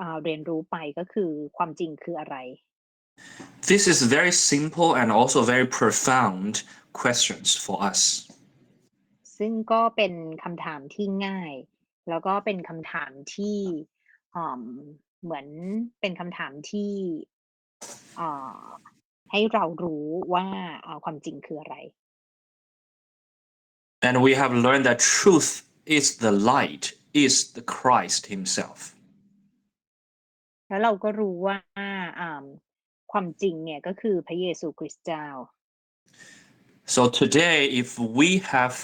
อ่าเรียนรู้ไปก็คือความจริงคืออะไร This is very simple and also very profound questions for us. ซึ่งก็เป็นคำถามที่ง่าย แล้วก็เป็นคำถามที่อ่าเหมือนเป็นคำถามที่อ่าให้เรารู้ว่าอ่าความจริงคืออะไร And we have learned that truth is the light, is the Christ Himself. แล้วเราก็รู้ว่าอ่าความจริงเนี่ยก็คือพระเยซูคริสต์เจ้า So today, if we have,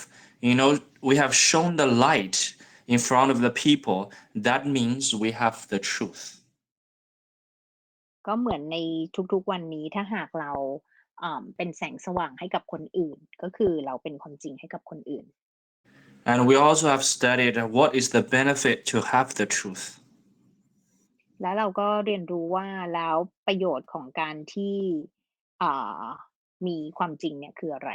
you know, we have shown the light in front of the people, that means we have the truth. ก็เหมือนในทุกๆวันนี้ถ้าหากเราอ่าเป็นแสงสว่างให้กับคนอื่น ก็คือเราเป็นความจริงให้กับคนอื่น And we also have studied what is the benefit to have the truth. แล้วเราก็เรียนรู้ว่าแล้วประโยชน์ของการที่อ่ามีความจริงเนี่ยคืออะไร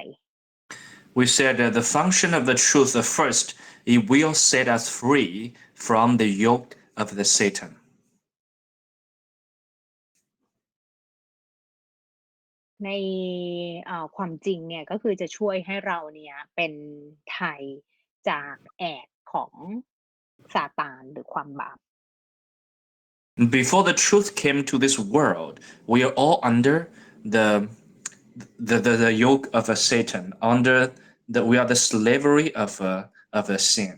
We said that the function of the truth, uh, first, it will set us free from the yoke of the Satan. ในอ่าความจริงเนี่ยก็คือจะช่วยให้เราเนี่ยเป็นไทยจากแอกของซาตานหรือความบาป Before the truth came to this world, we are all under the the, the, the yoke of a Satan, under the we are the slavery of a of a sin.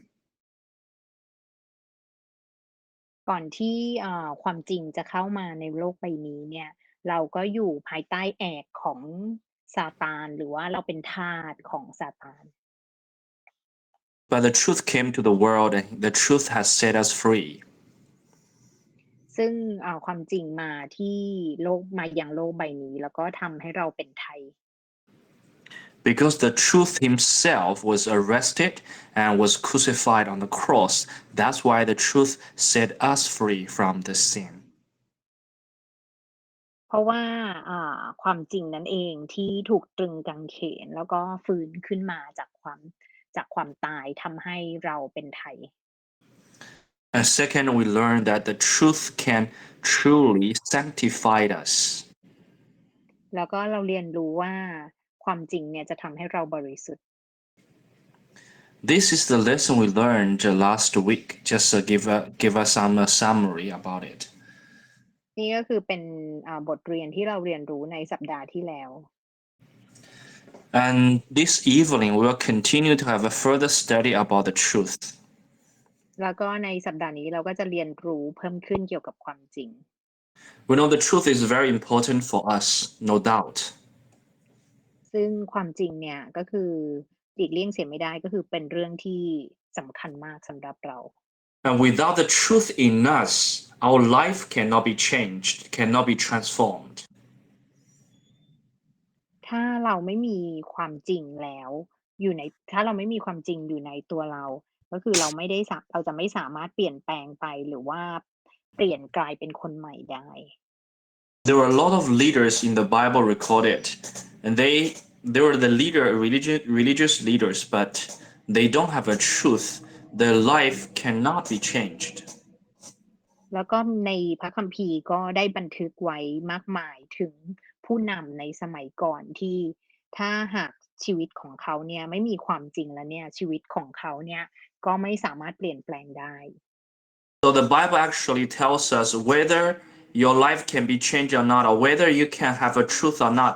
ก่อนที่อ่าความจริงจะเข้ามาในโลกใบนี้เนี่ย เราก็อยู่ภายใต้แอกของซาตาน หรือว่าเราเป็นทาสของซาตาน But the truth came to the world, and the truth has set us free. ซึ่งอ่าความจริงมาที่โลกมายังโลกใบนี้ แล้วก็ทำให้เราเป็นไทย Because the truth himself was arrested and was crucified on the cross, that's why the truth set us free from the sin. เพราะว่าอ่าความจริงนั่นเองที่ถูกตรึงกางเขน แล้วก็ฟื้นขึ้นมาจากความจากความตายทำให้เราเป็นไทย And second, we learned that the truth can truly sanctify us. แล้วก็เราเรียนรู้ว่าความจริงเนี่ยจะทำให้เราบริสุทธิ์ This is the lesson we learned uh, last week. Just uh, give a, give us some uh, summary about it. นี่ก็คือเป็นอ่าบทเรียนที่เราเรียนรู้ในสัปดาห์ที่แล้ว And this evening, we will continue to have a further study about the truth. แล้วก็ในสัปดาห์นี้เราก็จะเรียนรู้เพิ่มขึ้นเกี่ยวกับความจริง We know the truth is very important for us, no doubt. ซึ่งความจริงเนี่ยก็คือหลีกเลี่ยงเสียไม่ได้ก็คือเป็นเรื่องที่สำคัญมากสำหรับเรา And without the truth in us, our life cannot be changed, cannot be transformed. ถ้าเราไม่มีความจริงแล้ว อยู่ในถ้าเราไม่มีความจริงอยู่ในตัวเรา ก็คือเราไม่ได้สาเราจะไม่สามารถเปลี่ยนแปลงไปหรือว่าเปลี่ยนกลายเป็นคนใหม่ได้ There were a lot of leaders in the Bible recorded, and they they were the leader religious religious leaders, but they don't have a truth. Their life cannot be changed. แล้วก็ในพระคัมภีร์ก็ได้บันทึกไว้มากมายถึงผู้นำในสมัยก่อนที่ถ้าหากชีวิตของเขาเนี่ยไม่มีความจริงแล้วเนี่ยชีวิตของเขาเนี่ย ก็ไม่สามารถเปลี่ยนแปลงได้ So the Bible actually tells us whether your life can be changed or not, or whether you can have a truth or not,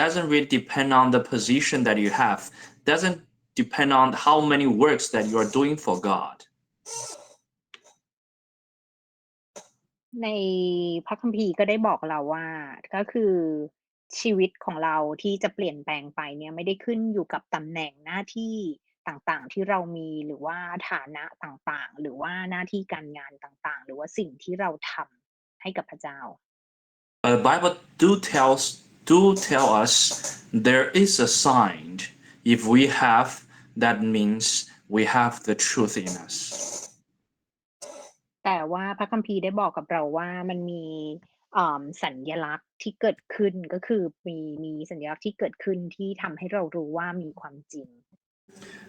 doesn't really depend on the position that you have. Doesn't depend on how many works that you are doing for God. ในพระคัมภีร์ก็ได้บอกเราว่าก็คือชีวิตของเราที่จะเปลี่ยนแปลงไปเนี่ยไม่ได้ขึ้นอยู่กับตำแหน่งหน้าที่ ต่างๆ ที่เรามีหรือว่าฐานะต่างๆ หรือว่าหน้าที่การงานต่างๆ หรือว่าสิ่งที่เราทำให้กับพระเจ้า But the Bible do tells do tell us there is a sign. If we have, that means we have the truth in us. แต่ว่าพระคัมภีร์ได้บอกกับเราว่ามันมีอ่าสัญลักษณ์ที่เกิดขึ้นก็คือมีมีสัญลักษณ์ที่เกิดขึ้นที่ทำให้เรารู้ว่ามีความจริง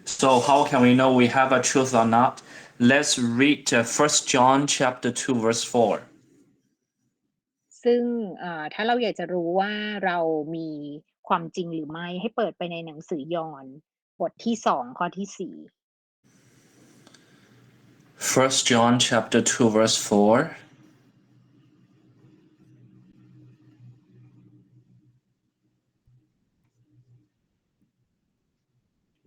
So how can we know we have a truth or not? Let's read uh, 1 John chapter 2 verse 4. ซึ่งเอ่อถ้าเราอยากจะรู้ว่าเรามีความจริงหรือไม่ให้เปิดไปในหนังสือยอห์นบทที่2ข้อที่ First John chapter 2 verse 4.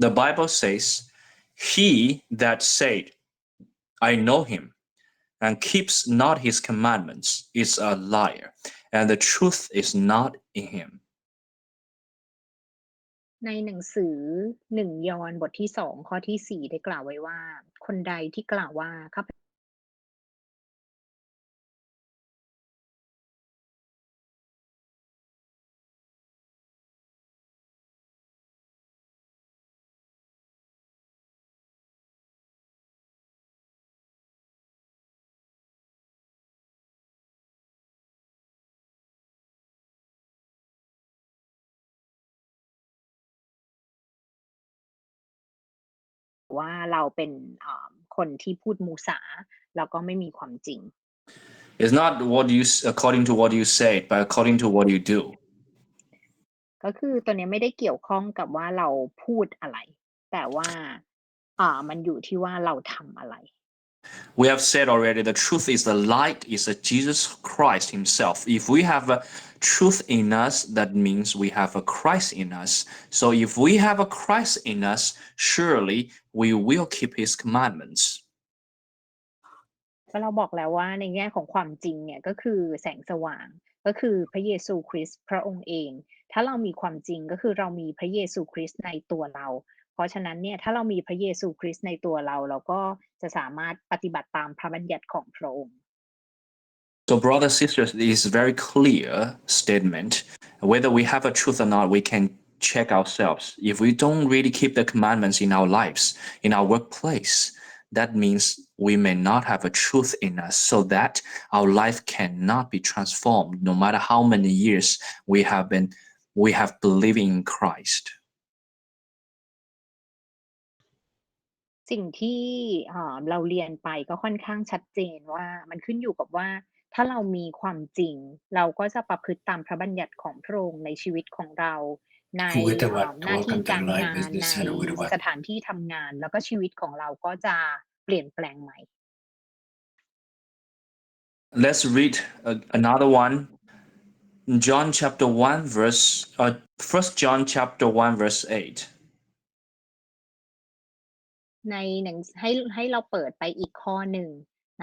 The Bible says, He that said, I know him, and keeps not his commandments is a liar, and the truth is not in him. 4 ในหนังสือหนึ่งยอห์นบทที่ 2 ข้อที่ 4 ได้กล่าวไว้ว่า คนใดที่กล่าวว่าข้าพ ว่าเราเป็นอ่าคนที่พูดมุสาแล้วก็ไม่มีความจริง It's not what you according to what you say, but according to what you do. ก็คือตัวเนี้ยไม่ได้เกี่ยวข้องกับว่าเราพูดอะไร แต่ว่าอ่ามันอยู่ที่ว่าเราทำอะไร We have said already the truth is the light is a Jesus Christ himself. If we have a truth in us, that means we have a Christ in us. So if we have a Christ in us, surely we will keep his commandments. ก็เราบอกแล้วว่าในแง่ของความจริงเนี่ยก็คือแสงสว่างก็คือพระเยซูคริสต์พระองค์เอง ถ้าเรามีความจริงก็คือเรามีพระเยซูคริสต์ในตัวเรา เพราะฉะนั้นเนี่ยถ้าเรามีพระเยซูคริสต์ในตัวเรา เราก็จะสามารถปฏิบัติตามพระบัญญัติของพระองค์ So, brothers, sisters, it is a very clear statement. Whether we have a truth or not, we can check ourselves. If we don't really keep the commandments in our lives, in our workplace, that means we may not have a truth in us, so that our life cannot be transformed, no matter how many years we have been we have believing in Christ. สิ่งที่อ่าเราเรียนไปก็ค่อนข้างชัดเจนว่ามันขึ้นอยู่กับว่า ถ้าเรามีความจริง เราก็จะประพฤติตามพระบัญญัติของพระองค์ในชีวิตของเรา ใน Goeiedag, อ่าหน้าที่ welcome to การ Live งาน Business ใน Center with สถานที่ทำงาน แล้วก็ชีวิตของเราก็จะเปลี่ยนแปลงใหม่ Let's read uh, another one. John chapter 1 verse uh, 1 John chapter 1 verse 8. ในหนังให้ให้เราเปิดไปอีกข้อหนึ่ง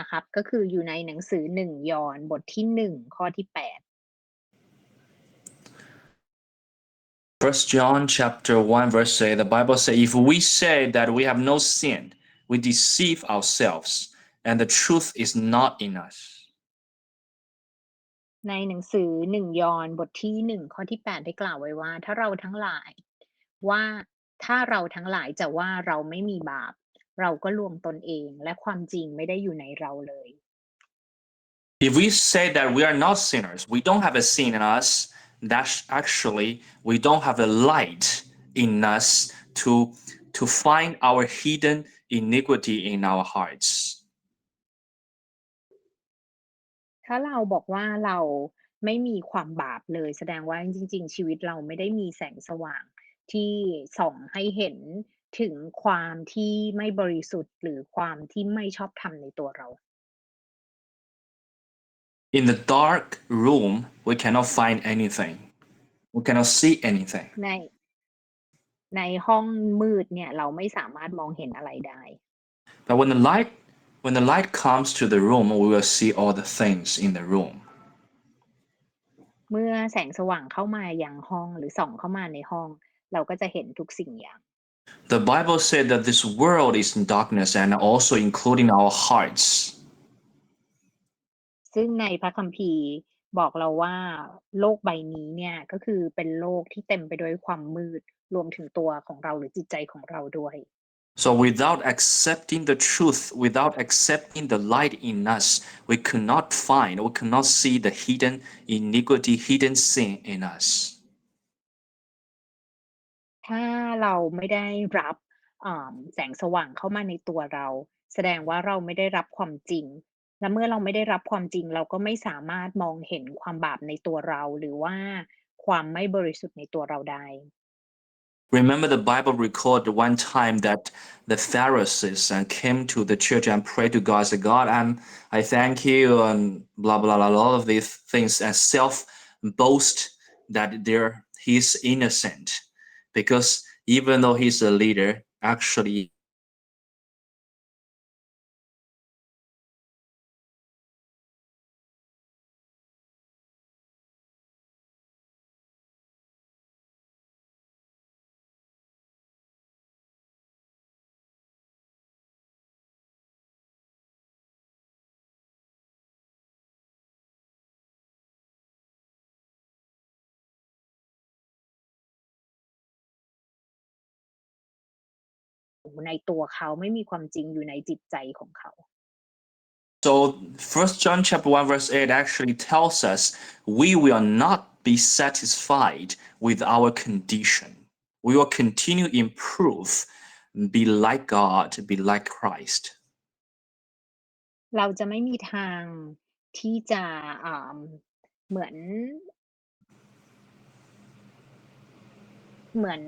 นะครับ ก็คืออยู่ในหนังสือหนึ่งยอห์นบทที่หนึ่งข้อที่แปด First John chapter 1 verse 8 the Bible says if we say that we have no sin we deceive ourselves and the truth is not in us ในหนังสือหนึ่งยอห์นบทที่หนึ่งข้อที่แปดได้กล่าวไว้ว่า ถ้าเราทั้งหลายว่าถ้าเราทั้งหลายจะว่าเราไม่มีบาป เราก็ลวงตนเองและความจริงไม่ได้อยู่ในเราเลย if we say that we are not sinners we don't have a sin in us that's actually we don't have a light in us to to find our hidden iniquity in our hearts ถ้าเราบอกว่าเราไม่มีความบาปเลย แสดงว่าจริง ๆ ชีวิตเราไม่ได้มีแสงสว่างที่ส่องให้เห็น ถึงความที่ไม่บริสุทธิ์ หรือความที่ไม่ชอบธรรมในตัวเรา in the dark room we cannot find anything we cannot see anything ในในห้องมืดเนี่ยเราไม่สามารถมองเห็นอะไรได้ But when the light when the light comes to the room, we will see all the things in the room. เมื่อแสงสว่างเข้ามายังห้องหรือส่องเข้ามาในห้อง เราก็จะเห็นทุกสิ่งอย่าง The Bible said that this world is in darkness and also including our hearts. ซึ่งในพระคัมภีร์บอกเราว่าโลกใบนี้เนี่ยก็คือเป็นโลกที่เต็มไปด้วยความมืดรวมถึงตัวของเราหรือจิตใจของเราด้วย So without accepting the truth, without accepting the light in us, we could not find, we could not see the hidden iniquity, hidden sin in us. ถ้าเราไม่ได้รับ อ่า แสงสว่างเข้ามาในตัวเรา แสดงว่าเราไม่ได้รับความจริง และเมื่อเราไม่ได้รับความจริง เราก็ไม่สามารถมองเห็นความบาปในตัวเรา หรือว่าความไม่บริสุทธิ์ในตัวเราได้ Remember, the Bible record one time that the Pharisees and came to the church and prayed to God, said, God, I'm, I thank you, and blah, blah, blah, all of these things, and self boast that they're, he's innocent. Because even though he's a leader, actually, ในตัวเขาไม่มีความจริงอยู่ในจิตใจของเขา So First John chapter one verse eight actually tells us we will not be satisfied with our condition. We will continue improve, be like God, be like Christ. เราจะไม่มีทางที่จะอ่าเหมือน เหมือน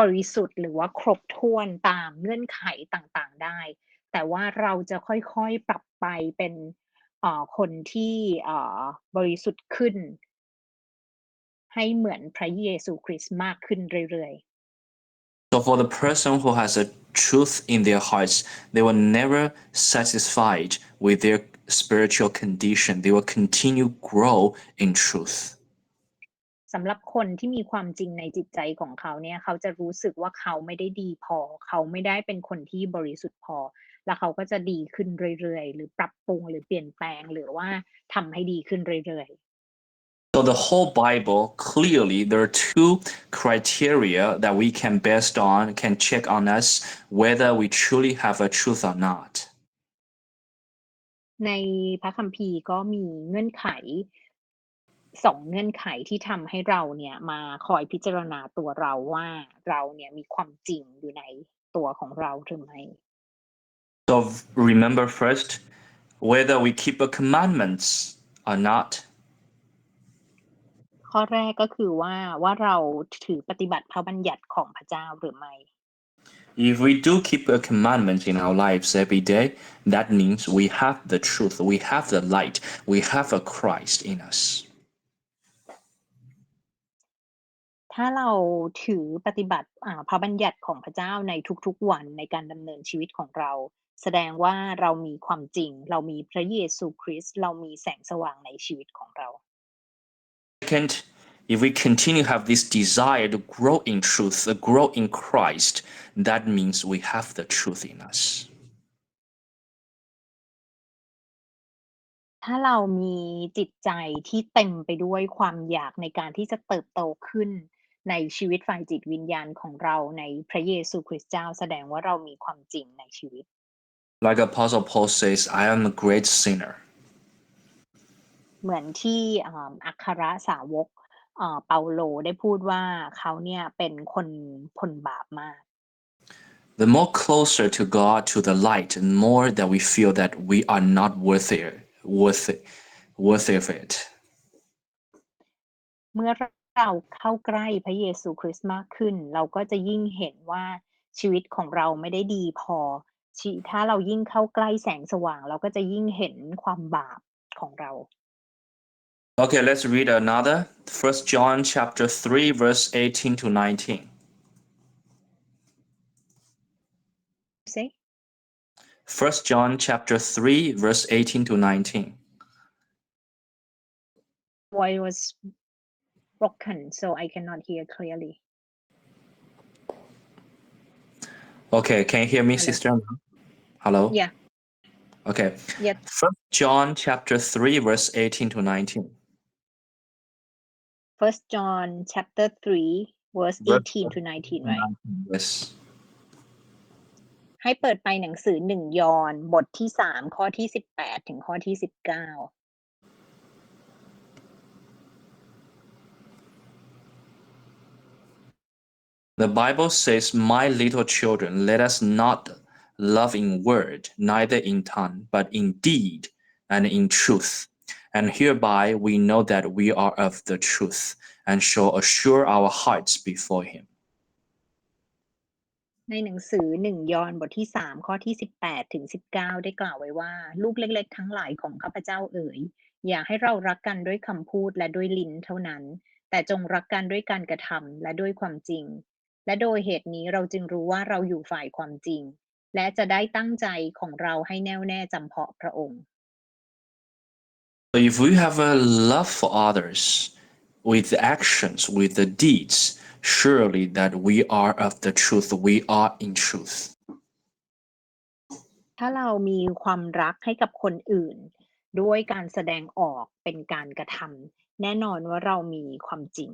บริสุทธิ์หรือว่าครบถ้วนตามเงื่อนไขต่างๆได้ แต่ว่าเราจะค่อยๆปรับไปเป็นเอ่อคนที่เอ่อบริสุทธิ์ขึ้น ให้เหมือนพระเยซูคริสต์มากขึ้นเรื่อย So for the person who has a truth in their hearts, they will never satisfied with their spiritual condition. They will continue grow in truth. ๆสำหรับคนที่มีความจริงในจิตใจของเขาเนี่ย เขาจะรู้สึกว่าเขาไม่ได้ดีพอ เขาไม่ได้เป็นคนที่บริสุทธิ์พอ แล้วเขาก็จะดีขึ้นเรื่อยๆ หรือปรับปรุงหรือเปลี่ยนแปลงหรือว่าทำให้ดีขึ้นเรื่อยๆ So the whole Bible clearly there are two criteria that we can based on, can check on us whether we truly have a truth or not. ในพระคัมภีร์ก็มีเงื่อนไข สองเงื่อนไขที่ทำให้เราเนี่ยมาคอยพิจารณาตัวเราว่าเราเนี่ยมีความจริงอยู่ในตัวของเราหรือไม่ So remember first whether we keep the commandments or not. ข้อแรกก็คือว่าว่าเราถือปฏิบัติพระบัญญัติของพระเจ้าหรือไม่ If we do keep a commandment in our lives every day, that means we have the truth, we have the light, we have a Christ in us. ถ้าเราถือปฏิบัติอ่าพระบัญญัติของพระเจ้าในทุกๆวันในการดำเนินชีวิตของเรา แสดงว่าเรามีความจริง เรามีพระเยซูคริสต์เรามีแสงสว่างในชีวิตของเรา Second, if we continue have this desire to grow in truth, to grow in Christ, that means we have the truth in us. ถ้าเรามีจิตใจที่เต็มไปด้วยความอยากในการที่จะเติบโตขึ้น ในชีวิตฝ่ายจิตวิญญาณของเราในพระเยซูคริสต์เจ้า แสดงว่าเรามีความจริงในชีวิต Like Apostle Paul says, I am a great sinner. เหมือนที่อ่าอัครสาวกเอ่อเปาโลได้พูดว่าเขาเนี่ยเป็นคนคนบาปมาก The more closer to God, to the light, and more that we feel that we are not worthy, worthy, worthy of it. เมื่อ เราเข้าใกล้พระเยซูคริสต์มากขึ้น เราก็จะยิ่งเห็นว่าชีวิตของเราไม่ได้ดีพอชีถ้าเรายิ่งเข้าใกล้แสงสว่าง เราก็จะยิ่งเห็นความบาปของเรา Okay, let's read another. First John chapter 3, verse 18 to 19. say First John chapter 3, verse 18 to 19. voice was broken so I cannot hear clearly Okay, can you hear me, Hello. sister? Hello? yeah Okay. yeah First John chapter 3, verse 18 to 19. First John chapter 3 verse Verse 18 to 19 right Yes. ให้เปิดไปหนังสือหนึ่งยอห์นบทที่สามข้อที่สิบแปดถึงข้อที่สิบเก้า The Bible says, My little children, let us not love in word, neither in tongue, but in deed and in truth. And hereby we know that we are of the truth and shall assure our hearts before Him. ในหนังสือหนึ่งยอห์นบทที่สามข้อที่สิบแปดถึงสิบเก้าได้กล่าวไว้ว่า ลูกเล็ก ๆ ทั้งหลายของข้าพเจ้าเอ๋ย อย่าให้เรารักกันด้วยคำพูดและด้วยลิ้นเท่านั้น แต่จงรักกันด้วยการกระทำและด้วยความจริง และโดยเหตุนี้เราจึงรู้ว่าเราอยู่ฝ่ายความจริง และจะได้ตั้งใจของเราให้แน่วแน่จำเพาะพระองค์ So if we have a love for others with the actions, with the deeds, surely that we are of the truth, we are in truth. ถ้าเรามีความรักให้กับคนอื่น ด้วยการแสดงออกเป็นการกระทำแน่นอนว่าเรามีความจริง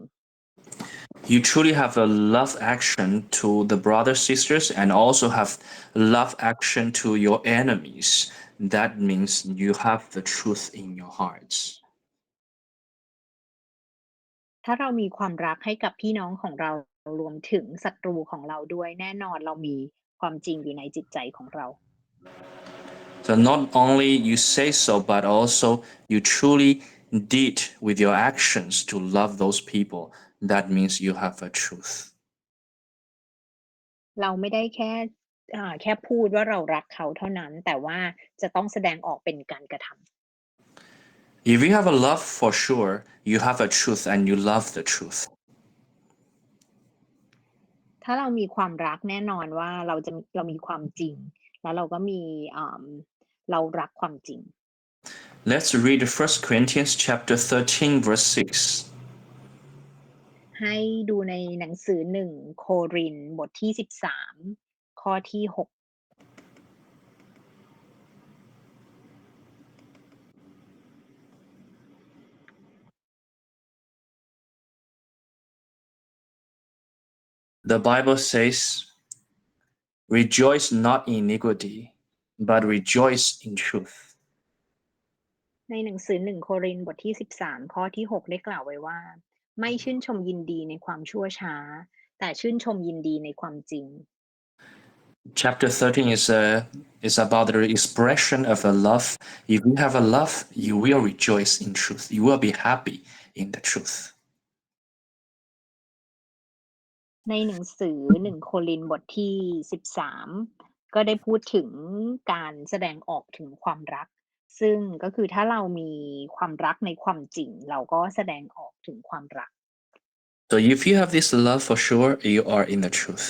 You truly have a love action to the brothers, sisters, and also have love action to your enemies. That means you have the truth in your hearts. ถ้าเรามีความรักให้กับพี่น้องของเรารวมถึงศัตรูของเราด้วยแน่นอนเรามีความจริงอยู่ในจิตใจของเรา So not only you say so, but also you truly did with your actions to love those people. That means you have a truth. เราไม่ได้แค่อ่าแค่พูดว่าเรารักเขาเท่านั้น แต่ว่าจะต้องแสดงออกเป็นการกระทำ If you have a love for sure, you have a truth and you love the truth. ถ้าเรามีความรักแน่นอนว่าเราจะเรามีความจริง แล้วเราก็มีอ่าเรารักความจริง Let's read 1 Corinthians chapter 13 verse 6. ให้ดูในหนังสือหนึ่งโครินธ์บทที่สิบสามข้อที่หก The Bible says, Rejoice not in iniquity, but rejoice in truth. ในหนังสือหนึ่งโครินธ์บทที่สิบสามข้อที่หกได้กล่าวไว้ว่า ไม่ชื่นชมยินดีในความชั่วช้า แต่ชื่นชมยินดีในความจริง Chapter 13 is, uh, is about the expression of a love. If you have a love, you will rejoice in truth. You will be happy in the truth. ในหนังสือหนึ่งโครินธ์บทที่สิบสามก็ได้พูดถึงการแสดงออกถึงความรัก ซึ่งก็คือถ้าเรามีความรักในความจริง เราก็แสดงออกถึงความรัก So if you have this love for sure, you are in the truth.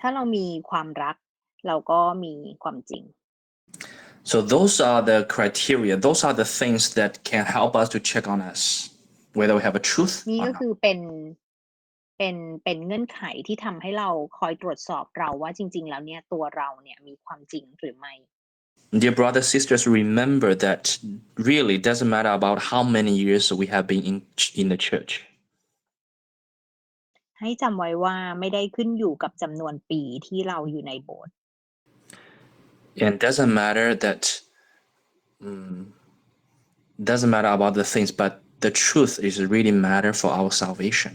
ถ้าเรามีความรัก เราก็มีความจริง So those are the criteria, those are the things that can help us to check on us, whether we have a truth นี่ or ก็ not. คือเป็นเป็นเป็นเงื่อนไขที่ทำให้เราคอยตรวจสอบเราว่าจริง ๆ แล้วเนี่ยตัวเราเนี่ยมีความจริงหรือไม่ Dear brothers, sisters, remember that really it doesn't matter about how many years we have been in, in the church. ให้จำไว้ว่าไม่ได้ขึ้นอยู่กับจำนวนปีที่เราอยู่ในโบสถ์ And it doesn't matter that mm, doesn't matter about the things, but the truth is really matter for our salvation.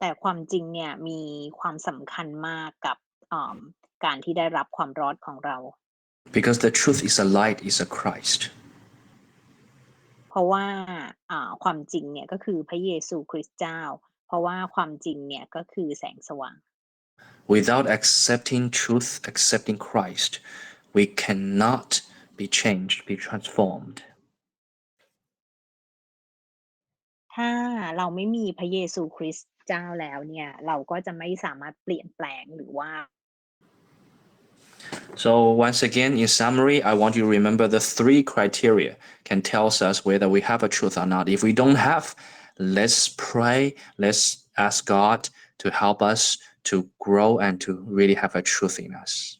แต่ความจริงเนี่ยมีความสำคัญมากกับอ่า การที่ได้รับความรอดของเรา Because the truth is a light, is a Christ. เพราะว่าอ่าความจริงเนี่ยก็คือพระเยซูคริสต์เจ้า เพราะว่าความจริงเนี่ยก็คือแสงสว่าง Without accepting truth, accepting Christ, we cannot be changed, be transformed. ถ้าเราไม่มีพระเยซูคริสต์เจ้าแล้วเนี่ย เราก็จะไม่สามารถเปลี่ยนแปลงหรือว่า So once again, in summary, I want you to remember the three criteria can tell us whether we have a truth or not. If we don't have, let's pray. Let's ask God to help us to grow and to really have a truth in us.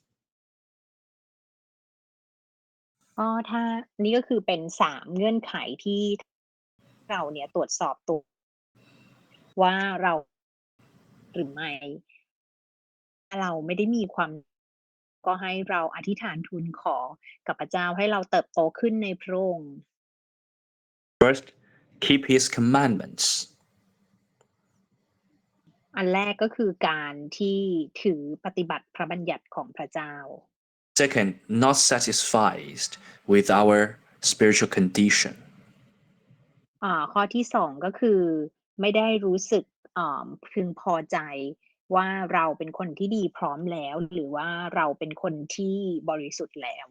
ก็ถ้านี่ก็คือเป็นสามเงื่อนไขที่เราเนี่ยตรวจสอบตัว ว่าเราหรือไม่ถ้าเราไม่ได้มีความ ก็ให้เราอธิษฐานทูลขอกับพระเจ้าให้เราเติบโตขึ้นในพระองค์ First, keep His commandments. อันแรกก็คือการที่ถือปฏิบัติพระบัญญัติของพระเจ้า Second, not satisfied with our spiritual condition. อ่าข้อที่สองก็คือไม่ได้รู้สึกอ่าพึงพอใจ ว่าเราเป็นคนที่ดีพร้อมแล้ว หรือว่าเราเป็นคนที่บริสุทธิ์แล้ว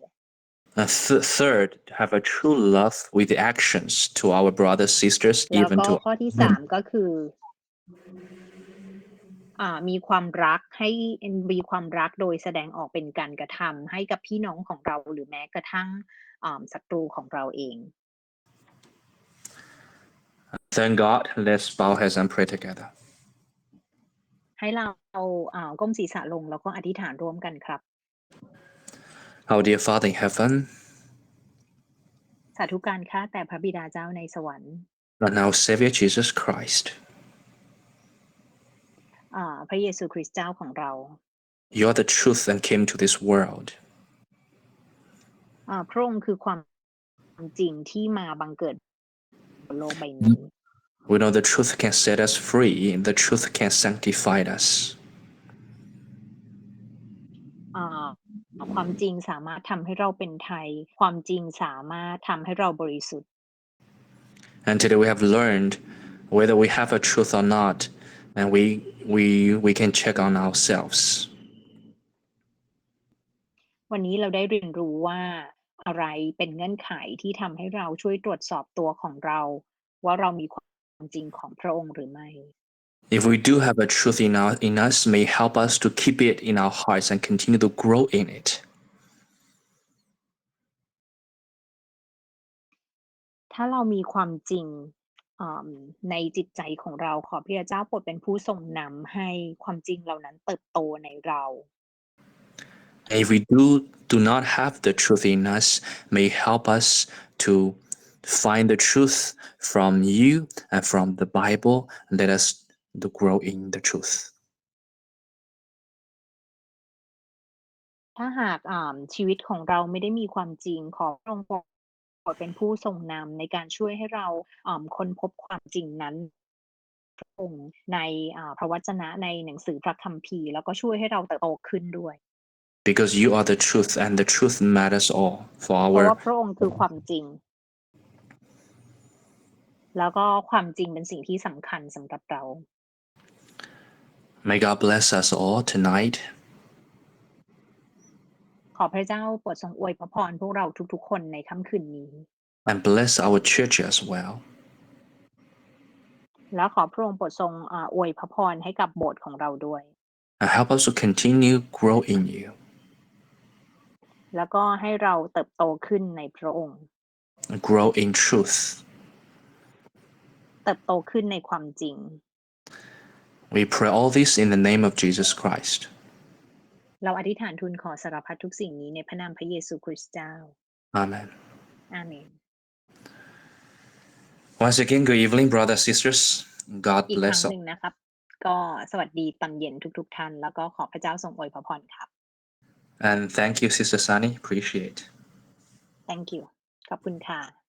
And th- third, have a true love with the actions to our brothers, sisters, แล้ว even ก็ to ข้อที่สามก็คืออ่ามีความรักให้มีความรักโดยแสดงออกเป็นการกระทำให้กับพี่น้องของเราหรือแม้กระทั่งอ่าศัตรูของเราเอง thank God. Let's bow heads and pray together. ให้เราอ่าก้มศีรษะลงแล้วก็อธิษฐานร่วมกันครับ Our dear Father in heaven, สาธุการค่าแต่พระบิดาเจ้าในสวรรค์ and our Savior Jesus Christ, อ่าพระเยซูคริสต์เจ้าของเรา you are the truth and came to this world. อ่าพระองค์คือความจริงที่มาบังเกิดบนโลกใบนี้ We know the truth can set us free, and the truth can sanctify us. อ่าความจริงสามารถทำให้เราเป็นไทย ความจริงสามารถทำให้เราบริสุทธิ์ And today we have learned whether we have a truth or not, and we we we can check on ourselves. วันนี้เราได้เรียนรู้ว่าอะไรเป็นเงื่อนไขที่ทำให้เราช่วยตรวจสอบตัวของเรา ว่าเรามีความ จริงของพระองค์หรือไม่ If we do have a truth in our in us, may help us to keep it in our hearts and continue to grow in it. ถ้าเรามีความจริงอ่าในจิตใจของเราขอพระเจ้าโปรดเป็นผู้ทรงนำให้ความจริงเหล่านั้นเติบโตในเรา And if we do do not have the truth in us, may help us to find the truth from you and from the Bible, and let us to grow in the truth. ถ้าหากอ่าชีวิตของเราไม่ได้มีความจริงขอพระองค์โปรดเป็นผู้ทรงนำในการช่วยให้เราอ่าค้นพบความจริงนั้นพระองค์ในอ่าพระวจนะในหนังสือพระคัมภีร์แล้วก็ช่วยให้เราเติบโตขึ้นด้วย Because you are the truth, and the truth matters all for เพราะ our ว่าพระองค์คือความจริง แล้วก็ความจริงเป็นสิ่งที่สำคัญสำหรับเรา May God bless us all tonight. ขอพระเจ้าโปรดทรงอวยพระพรพวกเราทุกๆ คนในค่ำคืนนี้ and bless our church as well. แล้วขอพระองค์โปรดทรงอ่าอวยพระพรให้กับโบสถ์ของเราด้วย And help us to continue grow in you แล้วก็ให้เราเติบโตขึ้นในพระองค์ and grow in truth. เติบโตขึ้นในความจริง We pray all this in the name of Jesus Christ. เราอธิษฐานทูลขอสารพัดทุกสิ่งนี้ในพระนามพระเยซูคริสต์เจ้า Amen. อาเมน Once again, good evening, brothers and sisters. God อีกครั้ bless ง all. หนึ่งนะครับ ก็สวัสดีตอนเย็นทุก ๆ ท่าน แล้วก็ขอพระเจ้าทรงอวยพระพรครับ And thank you, Sister Sunny. Appreciate. thank you ขอบคุณค่ะ